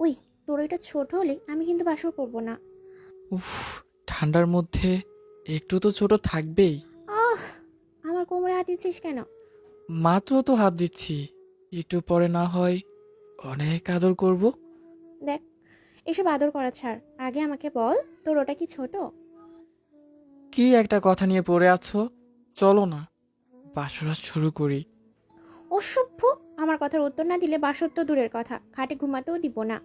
ওই তোর এটা ছোট হলে আমি কিন্তু বাসর করব না। উফ ঠান্ডার মধ্যে একটু তো ছোট থাকবেই। আহ আমার কোমরে হাত দিচ্ছিস কেন? মাত্র তো হাত দিচ্ছি। একটু পরে না হয় অনেক আদর করব। দেখ এসব আদর করা ছাড়। আগে আমাকে বল তোর ওটা কি ছোট? কি একটা কথা নিয়ে পড়ে আছো? চলো না বাসরাত শুরু করি। অসভ্য! আমার কথার উত্তর না দিলে বাসর তো দূরের কথা খাটে ঘুমাতেও দিব না।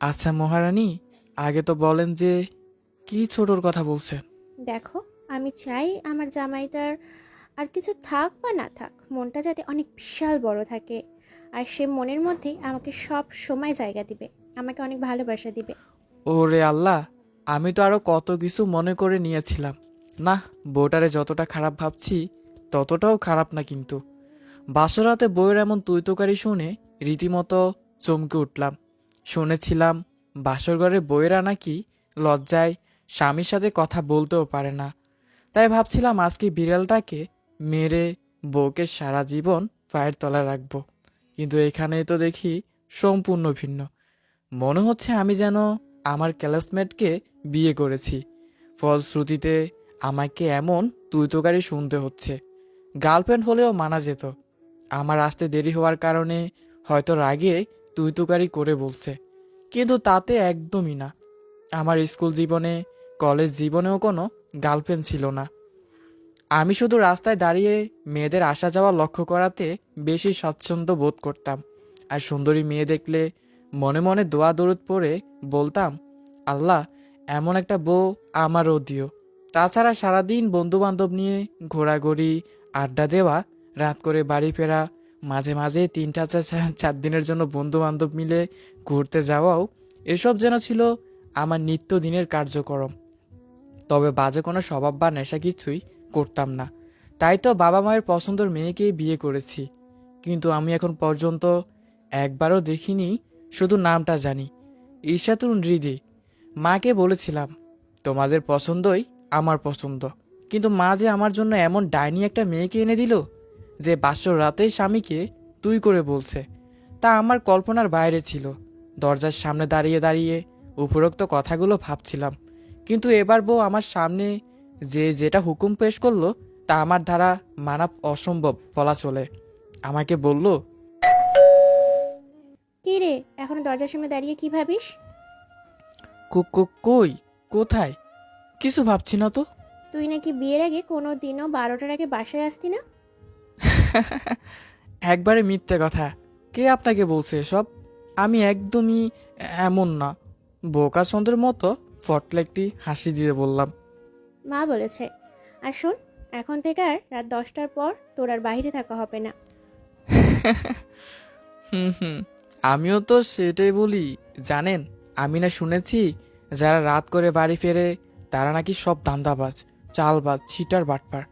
আচ্ছা মহারানী আগে তো বলেন যে কি ছোটর কথা বলছেন। দেখো আমি চাই আমার জামাইটার আর কিছু থাক বা না থাক মনটা যাতে অনেক বিশাল বড় থাকে। আর সে মনের মধ্যেই আমাকে সব সময় জায়গা দিবে আমাকে অনেক ভালোবাসা দিবে। ওরে আল্লাহ আমি তো আরও কত কিছু মনে করে নিয়েছিলাম। না বউটারে যতটা খারাপ ভাবছি ততটাও খারাপ না কিন্তু। বাসরাতে বউয়ের এমন তুইতকারি শুনে রীতিমতো চমকে উঠলাম। শুনেছিলাম বাসর ঘরে বউয়েরা নাকি লজ্জায় স্বামীর সাথে কথা বলতেও পারে না। তাই ভাবছিলাম আজকে বিড়ালটাকে মেরে বউকে সারা জীবন পায়ের তলায় রাখব। কিন্তু এখানেই তো দেখি সম্পূর্ণ ভিন্ন। মনে হচ্ছে আমি যেন আমার ক্লাসমেটকে বিয়ে করেছি। ফলশ্রুতিতে আমাকে এমন তুইতকারি শুনতে হচ্ছে। গার্লফ্রেন্ড হলেও মানা যেত। আমার আসতে দেরি হওয়ার কারণে হয়তো রাগে তুইতুকারি করে বলছে। কিন্তু তাতে একদমই না। আমার স্কুল জীবনে, কলেজ জীবনেও কোনো গার্লফ্রেন্ড ছিল না। আমি শুধু রাস্তায় দাঁড়িয়ে মেয়েদের আসা যাওয়া লক্ষ্য করাতে বেশি স্বাচ্ছন্দ্য বোধ করতাম। আর সুন্দরী মেয়ে দেখলে মনে মনে দোয়া দরুদ পড়ে বলতাম, আল্লাহ, এমন একটা বউ আমারও দিও। তাছাড়া সারাদিন বন্ধু বান্ধব নিয়ে ঘোরাঘুরি, আড্ডা দেওয়া রাত করে বাড়ি ফেরা, মাঝে মাঝে তিনটা চার দিনের জন্য বন্ধু বান্ধব মিলে ঘুরতে যাওয়াও এসব যেন ছিল আমার নিত্যদিনের কার্যক্রম। তবে বাজে কোনো স্বভাব বা নেশা কিছুই করতাম না। তাই তো বাবা মায়ের পছন্দের মেয়েকেই বিয়ে করেছি। কিন্তু আমি এখন পর্যন্ত একবারও দেখিনি, শুধু নামটা জানি। ঈশাতুন হৃদি মাকে বলেছিলাম, তোমাদের পছন্দই আমার পছন্দ। কিন্তু মা যে আমার জন্য এমন ডাইনি একটা মেয়েকে এনে দিল যে বাসর রাতে স্বামীকে তুই করে বলছে। তা আমার কল্পনার বাইরে ছিল। দরজার সামনে দাঁড়িয়ে দাঁড়িয়ে উপরোক্ত কথাগুলো ভাবছিলাম। কিন্তু এবার বউ আমার সামনে যে যেটা হুকুম পেশ করল তা আমার দ্বারা মানা অসম্ভব বলা চলে। আমাকে বলল কি রে এখন দরজার সামনে দাঁড়িয়ে কি ভাবিস? "কো- কো- কই? কোথায়? কিছু ভাবছি না তো? তুই নাকি বিয়ের আগে কোনো দিনও বারোটার আগে বাসায় আসতি না? একবারে মিথ্যে কথা। কে আপনাকে বলছে এসব? আমি একদমই এমন না। বোকা চন্দ্রের মতো ফটলে একটি হাসি দিয়ে বললাম। মা বলেছে আর শোন এখন থেকে আর রাত দশটার পর তোর আর বাইরে থাকা হবে না। হুম হুম আমিও তো সেটাই বলি। জানেন আমি না শুনেছি যারা রাত করে বাড়ি ফেরে তারা নাকি সব দান্দাবাজ চালবাজ ছিটার বাটপার।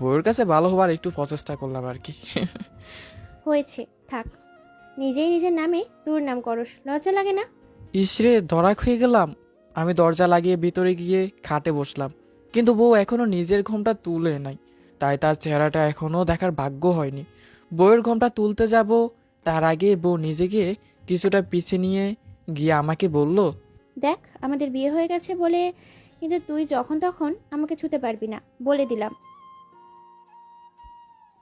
বউয়ের কাছে ভালো হবার একটু প্রচেষ্টা করলাম আর কি। হয়েছে থাক। নিজেই নিজের নামে তোর নাম করস লজ্জা লাগে না? ইসরে ধরা খেয়ে গেলাম। আমি দরজা লাগিয়ে ভিতরে গিয়ে খাটে বসলাম। কিন্তু বউ এখনও নিজের ঘোমটা তুলে নাই। তাই তার চেহারাটা এখনও দেখার ভাগ্য হয়নি। বউয়ের ঘোমটা তুলতে যাব তার আগে বউ নিজেকে কিছুটা পিছিয়ে নিয়ে গিয়ে আমাকে বলল দেখ আমাদের বিয়ে হয়ে গেছে বলে কিন্তু তুই যখন তখন আমাকে ছুতে পারবি না বলে দিলাম।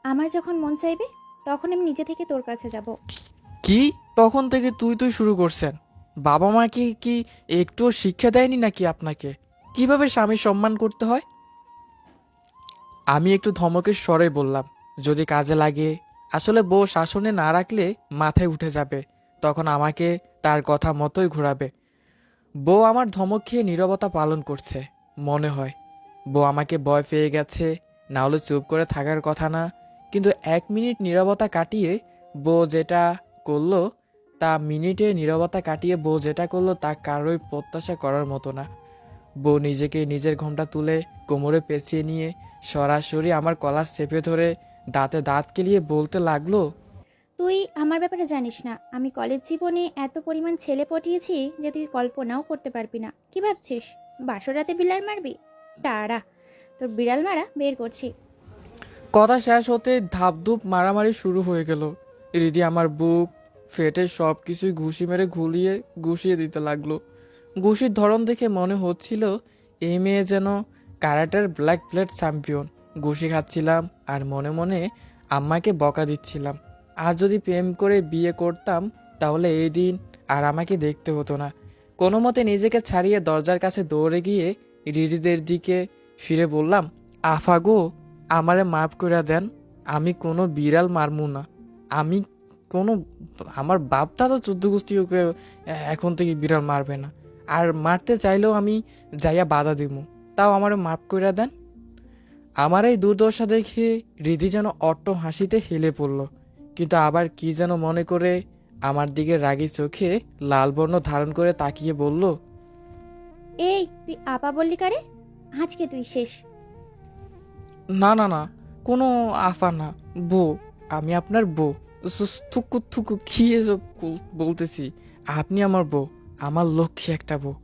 আমার যখন মন চাইবে, তখন আমি নিজে থেকে তোর কাছে যাব। কি? তখন থেকে তুই তুই শুরু করছেন? বাবা মা কি কি একটুও শিক্ষা দেয়নি নাকি আপনাকে? কীভাবে স্বামীর সম্মান করতে হয়? আমি একটু ধমকের স্বরে বললাম, যদি কাজে লাগে। আসলে বউ শাসনে না রাখলে মাথায় উঠে যাবে, তখন আমাকে তার কথা মতোই ঘোরাবে। বউ আমার ধমক খেয়ে নীরবতা পালন করছে, মনে হয়। বউ আমাকে ভয় পেয়ে গেছে, না হলে চুপ করে থাকার কথা না। কিন্তু এক মিনিট নীরবতা কাটিয়ে বউ যেটা করল, তা মিনিটে নীরবতা কাটিয়ে বউ যেটা করল, তা কারোই প্রত্যাশা করার মতো না। বউ নিজেকে নিজের ঘোমটা তুলে কোমরে পেঁচিয়ে নিয়ে সরাসরি আমার কলার চেপে ধরে দাঁতে দাঁত কেলিয়ে বলতে লাগল, তুই আমার ব্যাপারে জানিস না। আমি কলেজ জীবনে এত পরিমাণ ছেলে পটিয়েছি যে তুই কল্পনাও করতে পারবি না। কি ভাবছিস? বাসর রাতে বিড়াল মারবি? তারা তোর বিড়াল মারা বের করছি। কথা শেষ হতে ধাপধুপ মারামারি শুরু হয়ে গেল। রিদি আমার বুক, ফেটে সব কিছুই ঘুষি মেরে ঘুলিয়ে ঘুষিয়ে দিতে লাগল। ঘুষির ধরন দেখে মনে হচ্ছিল এই মেয়ে যেন ক্যারাটার ব্ল্যাক প্লেট চ্যাম্পিয়ন। ঘুষি খাচ্ছিলাম আর মনে মনে আম্মাকে বকা দিচ্ছিলাম। আর যদি প্রেম করে বিয়ে করতাম, তাহলে এই দিন আর আমাকে দেখতে হতো না। কোনো মতে নিজেকে ছাড়িয়ে দরজার কাছে দৌড়ে গিয়ে রিডিদের দিকে ফিরে বললাম, আফা গো আমারে মাফ করে দেন, আমি কোনো বিড়াল মারমু না। আমি কোনো, আমার বাপ দাদা চোদ্দ গোষ্ঠী ওকে এখন থেকে বিড়াল মারবে না। আর মারতে চাইলেও আমি যাইয়া বাধা দিব তাও আমারে মাফ করে দেন। আমার এই দুর্দশা দেখে রিধি যেন অট্ট হাসিতে হেলে পড়ল। কিন্তু আবার কি যেন মনে করে আমার দিকে রাগি চোখে লাল বর্ণ ধারণ করে তাকিয়ে বলল, এই, তুই আপা বললি কারে? আজকে তুই শেষ। না না না। কোনো আফা না। বউ, আমি আপনার বউ। থুকু থুকু, কি বলতেছি? আপনি আমার বউ, আমার লক্ষ্মী একটা বউ।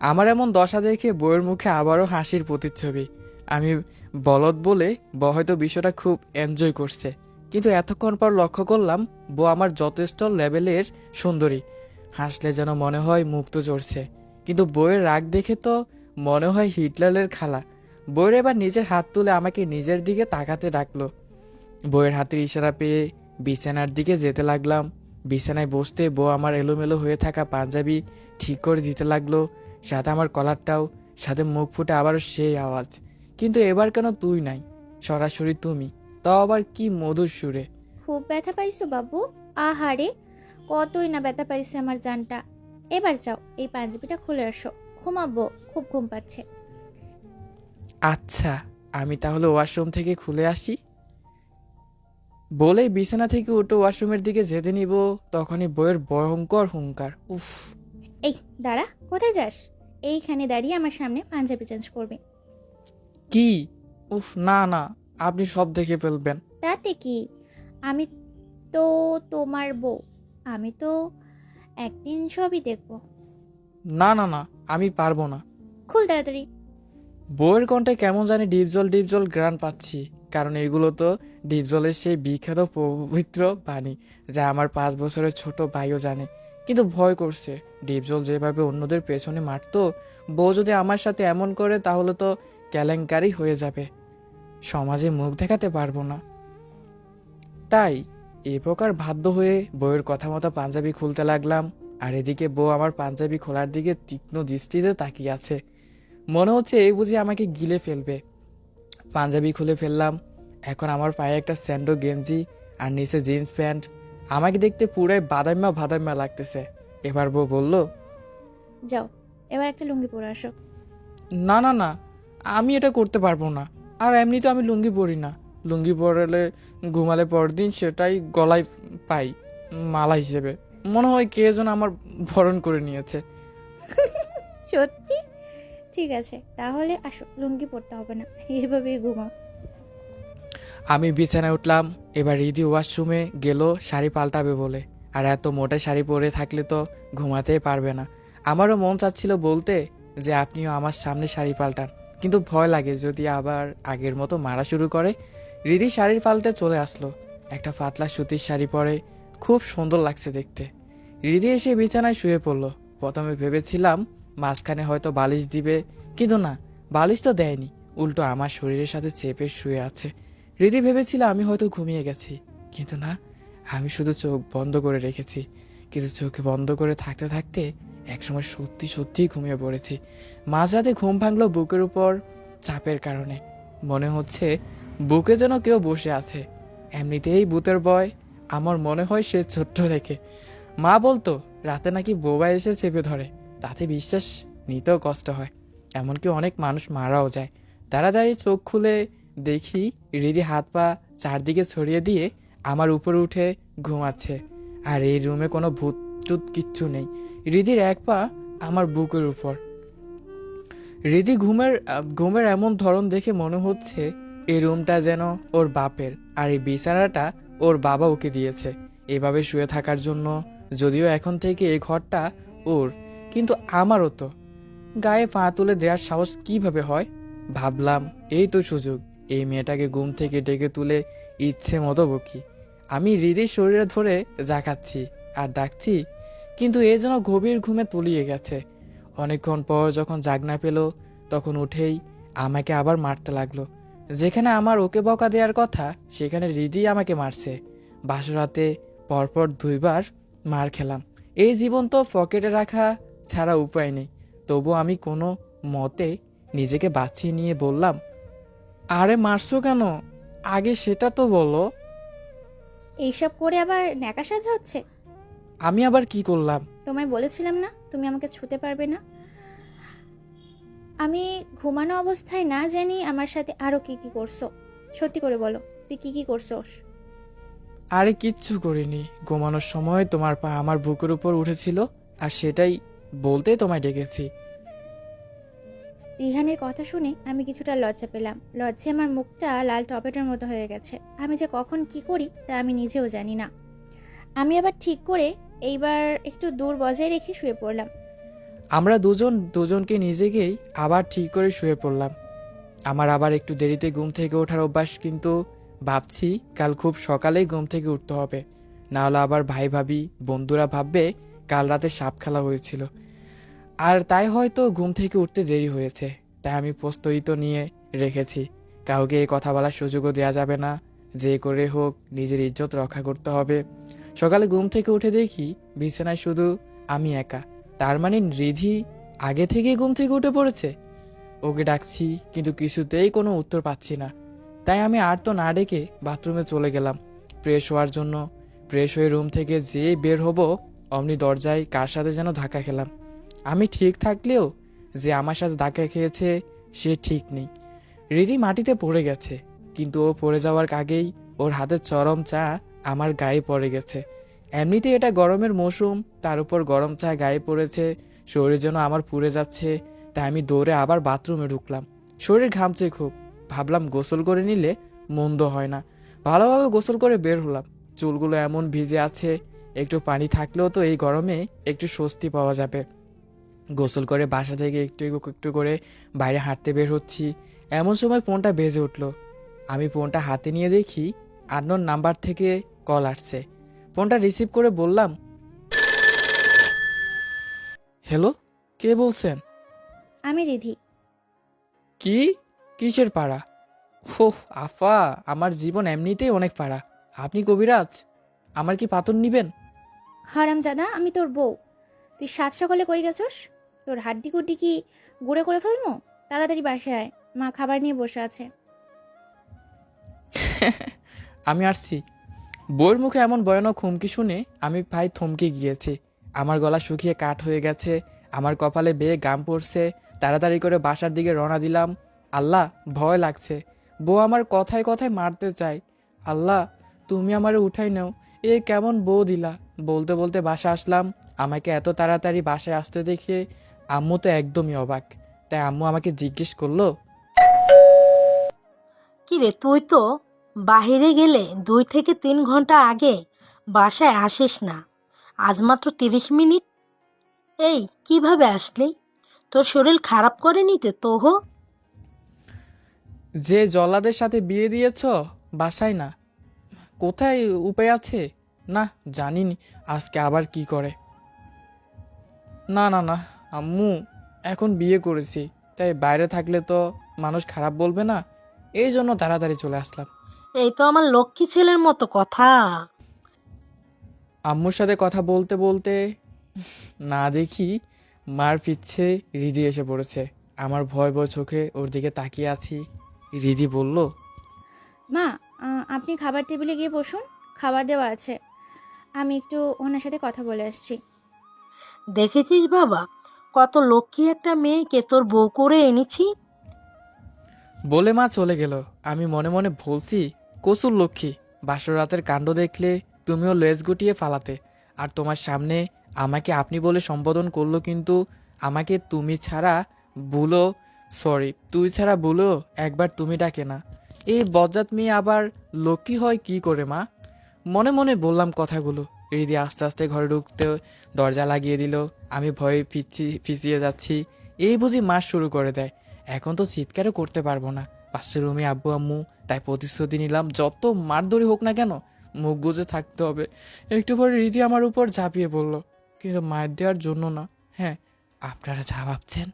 আমার এমন দশা দেখে বউয়ের মুখে আবারও হাসির প্রতিচ্ছবি। আমি বলদ বলে ব হয়তো বিষয়টা খুব এনজয় করছে। কিন্তু এতক্ষণ পর লক্ষ্য করলাম, বউ আমার যথেষ্ট লেভেলের সুন্দরী। হাসলে যেন মনে হয় মুক্ত চড়ছে কিন্তু বউয়ের রাগ দেখে তো মনে হয় হিটলারের খালা। বউয়ের এবার নিজের হাত তুলে আমাকে নিজের দিকে তাকাতে ডাকলো। বউয়ের হাতের ইশারা পেয়ে বিছানার দিকে যেতে লাগলাম। বিছানায় বসতে বউ আমার এলোমেলো হয়ে থাকা পাঞ্জাবি ঠিক করে দিতে লাগল, সাথে আমার কলারটাও, সাথে মুখ ফুটে আবারও সেই আওয়াজ। কিন্তু এবার কেন তুই নাই? সরাসরি তুমি? তাও আবার কি মধুর সুরে? খুব ব্যথা পাইছো বাবু, আহারে! কতই না ব্যথা পাইছে আমার জানটা। এবার যাও, এই পাঞ্জাবিটা খুলে আসো। ঘুমাবো, খুব ঘুম পাচ্ছে। আচ্ছা আমি তাহলে ওয়াশরুম থেকে খুলে আসি। বলেই বিছানা থেকে উঠে ওয়াশরুমের দিকে যেতে নিব তখনই বইয়ের ভয়ঙ্কর হুঙ্কার। উফ এই দাঁড়া কোথায় যাস? এইখানে দাঁড়িয়ে আমার সামনে পাঞ্জাবি চেঞ্জ করবে। কি? উফ না না আপনি সব দেখে ফেলবেন। তাতে কি? আমি তো তোমার বউ আমি তো একদিন সবই দেখব। না না না আমি পারব না। খুল তাড়াতাড়ি। বইয়ের কণ্ঠে কেমন জানি ডিপজল ডিপজল গ্রান পাচ্ছি, কারণ এগুলো তো ডিপজলের সেই বিখ্যাত পবিত্র বাণী, যা আমার পাঁচ বছরের ছোট ভাইও জানে। কিন্তু ভয় করছে, ডিপজল যেভাবে অন্যদের পেছনে মারতো, বউ যদি আমার সাথে এমন করে তাহলে তো কেলেঙ্কারি হয়ে যাবে। সমাজে মুখ দেখাতে পারব না। তাই এ প্রকার বাধ্য হয়ে বউয়ের কথা মতো পাঞ্জাবি খুলতে লাগলাম, আর এদিকে বউ আমার পাঞ্জাবি খোলার দিকে তীক্ষ্ণ দৃষ্টিতে তাকিয়ে আছে। মনে হচ্ছে এই বুঝি আমাকে গিলে ফেলবে। পাঞ্জাবি খুলে ফেললাম। এখন আমার পায়ে একটা স্যান্ডো গেঞ্জি আর নিচে জিন্স প্যান্ট। আমাকে দেখতে পুরাই বাদাম্যা বাদাম্মা লাগতেছে। এবার বউ বলল যাও এবার একটা লুঙ্গি পরে আসো। না না না আমি এটা করতে পারব না। আর এমনিতে আমি লুঙ্গি পরি না। লুঙ্গি পরলে ঘুমালে পরদিন সেটাই গলায় পাই মালা হিসেবে। মনে হয় কে যেন আমার ভরণ করে নিয়েছে। সত্যি? ঠিক আছে, তাহলে আসো লুঙ্গি পরতে হবে না, এভাবেই ঘুমাও। আমি বিছানায় উঠলাম, এবার রিদি ওয়াশরুমে গেল, শাড়ি পাল্টাবে বলে। আর এত মোটা শাড়ি পরে থাকলে তো ঘুমাতেই পারবে না। আমারও মন চাচ্ছিল বলতে যে আপনিও আমার সামনে শাড়ি পাল্টান, কিন্তু ভয় লাগে যদি আবার আগের মতো মারা শুরু করে। রিদি শাড়ির পাল্টে চলে আসলো, একটা পাতলা সুতির শাড়ি পরে। খুব সুন্দর লাগছে দেখতে। রিদি এসে বিছানায় শুয়ে পড়ল। প্রথমে ভেবেছিলাম মাঝখানে হয়তো বালিশ দিবে। কিন্তু না, বালিশ তো দেয়নি। উল্টো আমার শরীরের সাথে চেপে শুয়ে আছে। রীতি ভেবেছিল আমি হয়তো ঘুমিয়ে গেছি। কিন্তু না, আমি শুধু চোখ বন্ধ করে রেখেছি। কিন্তু চোখ বন্ধ করে থাকতে থাকতে একসময় সত্যি সত্যি ঘুমিয়ে পড়েছি। মাঝরাতে ঘুম ভাঙলো বুকের উপর চাপের কারণে। মনে হচ্ছে বুকে যেন কেউ বসে আছে। এমনিতেই ভূতের বয় আমার মনে হয় সে ছোট্ট দেখে। মা বলতো, রাতে নাকি বোবা এসে চেপে ধরে। তাতে বিশ্বাস নিতেও কষ্ট হয়। এমনকি অনেক মানুষ মারাও যায়। তাড়াতাড়ি চোখ খুলে দেখি রিদি হাত পা চারদিকে ছড়িয়ে দিয়ে আমার উপরে উঠে ঘুমাচ্ছে। আর এই রুমে কোনো ভূত টুত কিচ্ছু নেই। রিদির এক পা আমার বুকের উপর। রিদি ঘুমের ঘুমের এমন ধরন দেখে মনে হচ্ছে এই রুমটা যেন ওর বাপের আর এই বিছানাটা ওর বাবা ওকে দিয়েছে। এভাবে শুয়ে থাকার জন্য যদিও এখন থেকে এই ঘরটা ওর। কিন্তু আমারও তো। গায়ে পা তুলে দেওয়ার সাহস কীভাবে হয়? ভাবলাম, এই তো সুযোগ। এই মেয়েটাকে ঘুম থেকে ডেকে তুলে ইচ্ছে মতো বকি। আমি হৃদির শরীরে ধরে জাকাচ্ছি আর ডাকছি, কিন্তু এ যেন গভীর ঘুমে তলিয়ে গেছে। অনেকক্ষণ পর যখন জাগ না পেল, তখন উঠেই আমাকে আবার মারতে লাগল। যেখানে আমার ওকে বকা দেওয়ার কথা, সেখানে রিদি আমাকে মারছে। বাসরাতে পরপর দুইবার মার খেলাম। এই জীবন তো পকেটে রাখা ছাড়া উপায় নেই। তবু আমি কোনো মতে নিজেকে বাঁচিয়ে নিয়ে বললাম আরে মারছো কেন? আগে সেটা তো বলো। এইসব করে আবার ন্যাকা সাজা হচ্ছে? আমি আবার কি করলাম? তোমায় বলেছিলাম না তুমি আমাকে ছুতে পারবে না? আমি ঘুমানো অবস্থায় না জানি আমার সাথে আরও কি কি করছ। সত্যি করে বলো তুই কি কি করছোস? আরে কিচ্ছু করিনি। ঘুমানোর সময় তোমার পা আমার বুকের উপর উঠেছিল আর সেটাই বলতে তোমায় ডেকেছি। রিহানের কথা শুনে আমি কিছুটা লজ্জা পেলাম। লজ্জায় আমার মুখটা লাল টমেটোর মতো হয়ে গেছে। আমি যে কখন কি করি তা আমি নিজেও জানি না। আমি আবার ঠিক করে এইবার একটু দূর বজায় রেখে শুয়ে পড়লাম। আমরা দুজন দুজনকে নিজেকেই আবার ঠিক করে শুয়ে পড়লাম। আমার আবার একটু দেরিতে ঘুম থেকে ওঠার অভ্যাস কিন্তু ভাবছি কাল খুব সকালেই ঘুম থেকে উঠতে হবে। না হলে আবার ভাই ভাবি বন্ধুরা ভাববে কাল রাতে সাপ খেলা হয়েছিল। আর তাই হয়তো ঘুম থেকে উঠতে দেরি হয়েছে। তাই আমি প্রস্তুত নিয়ে রেখেছি। কাউকে এই কথা বলার সুযোগও দেওয়া যাবে না। যে করে হোক, নিজের ইজ্জত রক্ষা করতে হবে। সকালে ঘুম থেকে উঠে দেখি বিছানায় শুধু আমি একা। তার মানে রিধি আগে থেকেই ঘুম থেকে উঠে পড়েছে? ওকে ডাকছি, কিন্তু কিছুতেই কোনো উত্তর পাচ্ছি না। তাই আমি আর তো না ডেকে বাথরুমে চলে গেলাম। ফ্রেশ হওয়ার জন্য, ফ্রেশ হয়ে রুম থেকে যে বের হব অমনি দরজায় কার সাথে যেন ধাক্কা খেলাম। আমি ঠিক থাকলেও যে আমার সাথে ধাক্কা খেয়েছে, সে ঠিক নেই। রিধি মাটিতে পড়ে গেছে, কিন্তু ও পড়ে যাওয়ার আগেই ওর হাতের চরম চা আমার গায়ে পড়ে গেছে। এমনিতে এটা গরমের মৌসুম, তার উপর গরম চা গায়ে পড়েছে, শরীর যেন আমার পুড়ে যাচ্ছে, তাই আমি দৌড়ে আবার বাথরুমে ঢুকলাম। শরীর ঘামছে খুব, ভাবলাম গোসল করে নিলে মন্দ হয় না। ভালোভাবে গোসল করে বের হলাম, চুলগুলো এমন ভিজে আছে একটু পানি থাকলেও তো এই গরমে একটু স্বস্তি পাওয়া যাবে। গোসল করে বাসা থেকে একটু একটু করে বাইরে হাঁটতে বের হচ্ছি। এমন সময় ফোনটা বেজে উঠল। আমি ফোনটা হাতে নিয়ে দেখি আন্নোর নাম্বার থেকে কল আসছে। ফোনটা রিসিভ করে বললাম হ্যালো কে বলছেন? আমি রিধি। কি? কিসের পাড়া? ওহ আফা আমার জীবন এমনিতেই অনেক পাড়া। আপনি কবিরাজ? আমার কি পাতন নিবেন? হারাম জাদা আমি তোর বউ। তুই সাত সকালে কই গেছস? তোর হাড্ডি কুড্ডি কি গুঁড়ে করে ফেলব তাড়াতাড়ি বাসায় আয়, মা খাবার নিয়ে বসে আছে। আমি আসছি। বইয়ের মুখে এমন ভয়ানক হুমকি শুনে আমি ভাই থমকে গিয়েছি। আমার গলা শুকিয়ে কাঠ হয়ে গেছে, আমার কপালে বেয়ে গাম পড়ছে, তাড়াতাড়ি করে বাসার দিকে রওনা দিলাম। আল্লাহ, ভয় লাগছে। বউ আমার কথায় কথায় মারতে চায়। আল্লাহ, তুমি আমারে উঠাই নাও। এ কেমন বউ দিলা? বলতে বলতে বাসা আসলাম। আমাকে এত তাড়াতাড়ি বাসায় আসতে দেখে আম্মু তো একদমই অবাক। তাই আম্মু আমাকে জিজ্ঞেস করল কিরে তুই তো বাহিরে গেলে দুই থেকে তিন ঘণ্টা আগে বাসায় আসিস না। আজ মাত্র তিরিশ মিনিট। এই কীভাবে আসলি? তোর শরীর খারাপ করেনি তো তোহ? যে জলাদের সাথে বিয়ে দিয়েছ বাসায় না। কোথায় উপায় আছে? না জানিনি। আজকে আবার কি করে? না না না আম্মু এখন বিয়ে করেছি তাই বাইরে থাকলে তো মানুষ খারাপ বলবে না। এই জন্য তাড়াতাড়ি চলে আসলাম। এই তো আমার লক্ষ্মী ছেলের মতো কথা। আম্মুর সাথে কথা বলতে বলতে না দেখি মার পিচ্ছে রিদি এসে পড়েছে। আমার ভয় ভয় চোখে ওর দিকে তাকিয়ে আছি। রিদি বলল মা আপনি খাবার টেবিলে গিয়ে বসুন খাবার দেওয়া আছে। আমি একটু ওনার সাথে কথা বলে আসছি। দেখেছিস বাবা কত লক্ষ্মী একটা মেয়েকে তোর বউ করে এনেছি? বলে মা চলে গেল। আমি মনে মনে বলছি কসুর লক্ষ্মী বাসর রাতের কাণ্ড দেখলে তুমিও লেজ গুটিয়ে ফালাতে। আর তোমার সামনে আমাকে আপনি বলে সম্বোধন করল কিন্তু আমাকে তুমি ছাড়া ভুলো সরি তুই ছাড়া ভুলো একবার তুমি ডাকে না। এই বজ্জাত মেয়ে আবার লক্ষ্মী হয় কি করে, মা? মনে মনে বললাম কথাগুলো। রিদি আস্তে আস্তে ঘরে ঢুকতে দরজা লাগিয়ে দিল। আমি ভয়ে পিচ্ছি পিছিয়ে যাচ্ছি। এই বুঝি মাস শুরু করে দেয়। এখন তো চিৎকারও করতে পারব না। পাশের রুমে আব্বু, আম্মু, তাই প্রতিশ্রুতি নিলাম, যত মারধরি হোক না কেন, মুখ বুজে থাকতে হবে। একটু পরে রীতি আমার উপর ঝাঁপিয়ে পড়ল। কিন্তু মায়ের দেওয়ার জন্য না। হ্যাঁ আপনারা যা ভাবছেন,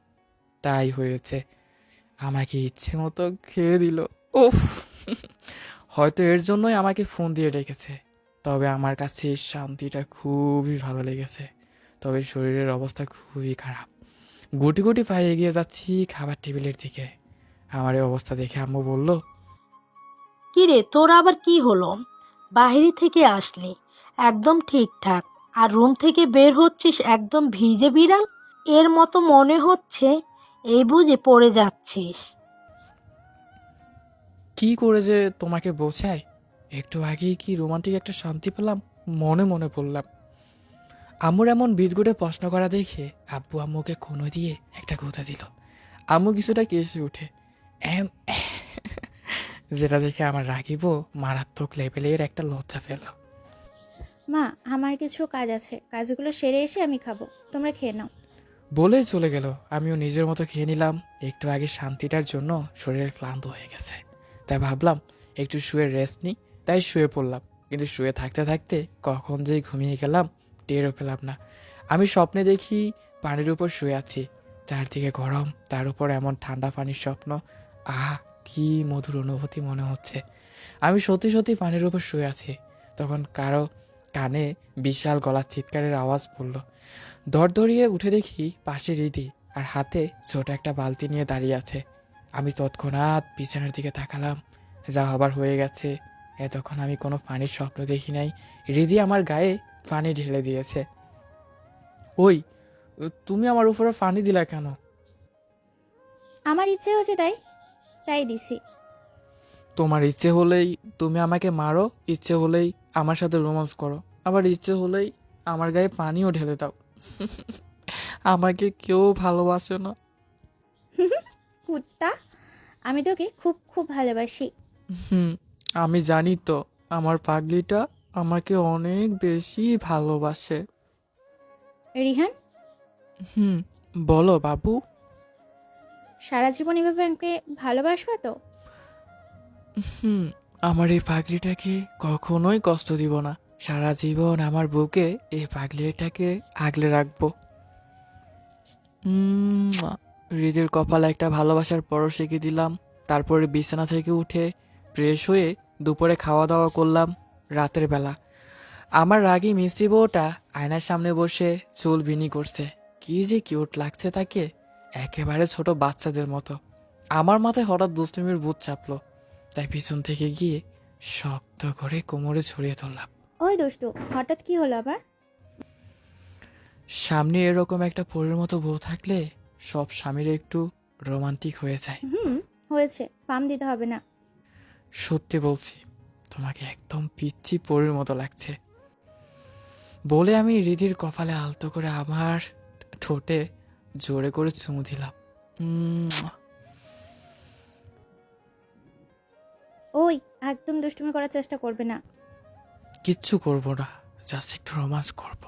তাই হয়েছে। আমাকে ইচ্ছে মতো খেয়ে দিল। ওফ হয়তো এর জন্যই আমাকে ফোন দিয়ে ডেকেছে। তবে আমার কাছে শান্তিটা খুবই ভালো লেগেছে। তবে শরীরের অবস্থা খুবই খারাপ। গুটি গুটি পায়ে এগিয়ে যাচ্ছি খাবার টেবিলের দিকে। আমার এই অবস্থা দেখে আম্মু বলল, কি রে, তোর আবার কি হলো? বাহিরে থেকে আসলি। একদম ঠিকঠাক। আর রুম থেকে বের হচ্ছিস একদম ভিজে বিড়াল? এর মতো মনে হচ্ছে এই বুঝে পড়ে যাচ্ছিস। কি করে যে তোমাকে বোঝায়? একটু আগেই কি রোমান্টিক একটা শান্তি পেলাম? মনে মনে পড়লাম আম্মুর এমন বিদগুড়ে প্রশ্ন করা দেখে আব্বু আম্মুকে কোনো দিয়ে একটা গোতা দিল। আম্মু কিছুটা কেসে উঠে এম যেটা দেখে আমার রাগিব মারাত্মক লেভেলের একটা লজ্জা পেল। মা আমার কিছু কাজ আছে। কাজগুলো সেরে এসে আমি খাব। তোমরা খেয়ে নাও। বলে চলে গেল। আমিও নিজের মতো খেয়ে নিলাম। একটু আগে শান্তিটার জন্য শরীর ক্লান্ত হয়ে গেছে। তাই ভাবলাম, একটু শুয়ে রেস্ট নিই, তাই শুয়ে পড়লাম। কিন্তু শুয়ে থাকতে থাকতে কখন যেই ঘুমিয়ে গেলাম, টেরও পেলাম না। আমি স্বপ্নে দেখি পানির উপর শুয়ে আছি। চারদিকে গরম, তার উপর এমন ঠান্ডা পানির স্বপ্ন। আহা, কি মধুর অনুভূতি মনে হচ্ছে। আমি সত্যি সত্যি পানির উপর শুয়ে আছি। তখন কারও কানে বিশাল গলার চিৎকারের আওয়াজ পড়ল। দরদরিয়ে উঠে দেখি পাশে রিদি আর হাতে ছোট একটা বালতি নিয়ে দাঁড়িয়ে আছে। আমি তৎক্ষণাৎ পিছনের দিকে তাকালাম। যা হবার হয়ে গেছে। এতক্ষণ আমি কোনো পানির স্বপ্ন দেখি নাই। রিদি আমার গায়ে পানি ঢেলে দিয়েছে। ওই তুমি আমার উপরে পানি দিলা কেন? আমার ইচ্ছে হচ্ছে তাই তাই দিছি। তোমার ইচ্ছে হলেই তুমি আমাকে মারো ইচ্ছে হলেই আমার সাথে রোমান্স করো আবার ইচ্ছে হলেই আমার গায়ে পানিও ঢেলে দাও। আমাকে কেউ ভালোবাসে না। কুত্তা আমি তোকে খুব খুব ভালোবাসি। হুম আমি জানি তো আমার পাগলিটা আমাকে অনেক বেশি ভালোবাসে। রিহান? হুম বলো বাবু। সারা জীবন এভাবে আমাকে ভালোবাসবা তো? হুম আমার এই পাগলিটাকে কখনোই কষ্ট দিব না। সারা জীবন আমার বুকে এই পাগলিটাকে আগলে রাখব। উম, হৃদের কপালে একটা ভালোবাসার পরশ এঁকে দিলাম। তারপরে বিছানা থেকে উঠে ফ্রেশ হয়ে দুপুরে খাওয়া দাওয়া করলাম রাতের বেলা। আমার রাগী মিষ্টি বউটা আয়নার সামনে বসে চুল বিনি করছে। কি যে কিউট লাগছে তাকে একেবারে ছোট বাচ্চাদের মতো। আমার মাথায় হঠাৎ দুষ্টুমির ভূত চাপলো। তাই পিছন থেকে গিয়ে শক্ত করে কোমরে ছড়িয়ে ধরলাম। ওই দুষ্টু হঠাৎ কি হলো আবার? সামনে এরকম একটা পরের মতো বউ থাকলে সব স্বামীর একটু রোমান্টিক হয়ে যায়। হুম হয়েছে পাম দিতে হবে না। সত্যি বলছি তোমাকে একদম পিচ্ছি পরের মতো লাগছে। বলে আমি রিদির কপালে আলতো করে আমার ঠোঁটে জোরে করে চুমু দিলাম। ওই একদম দুষ্টুমি করার চেষ্টা করবে না। কিচ্ছু করব না জাস্ট একটু রোমান্স করব।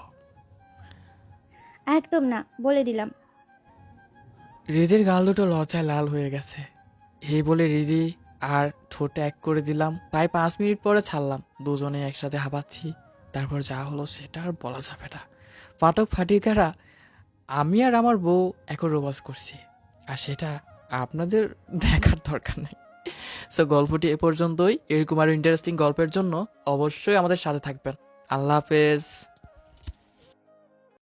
একদম না বলে দিলাম। হৃদির গাল দুটো লজ্জায় লাল হয়ে গেছে। এই বলে হৃদি আর ঠোঁটে এক করে দিলাম। প্রায় পাঁচ মিনিট পরে ছাড়লাম। দুজনে একসাথে হাঁপাচ্ছি। তারপর যা হলো সেটা আর বলা যাবে না। ফাটক ফাটিকারা, আমি আর আমার বউ এখন রোবাস করছি। আর সেটা আপনাদের দেখার দরকার নেই। সো গল্পটি এ পর্যন্তই। এরকম আরও ইন্টারেস্টিং গল্পের জন্য অবশ্যই আমাদের সাথে থাকবেন। আল্লাহ হাফেজ।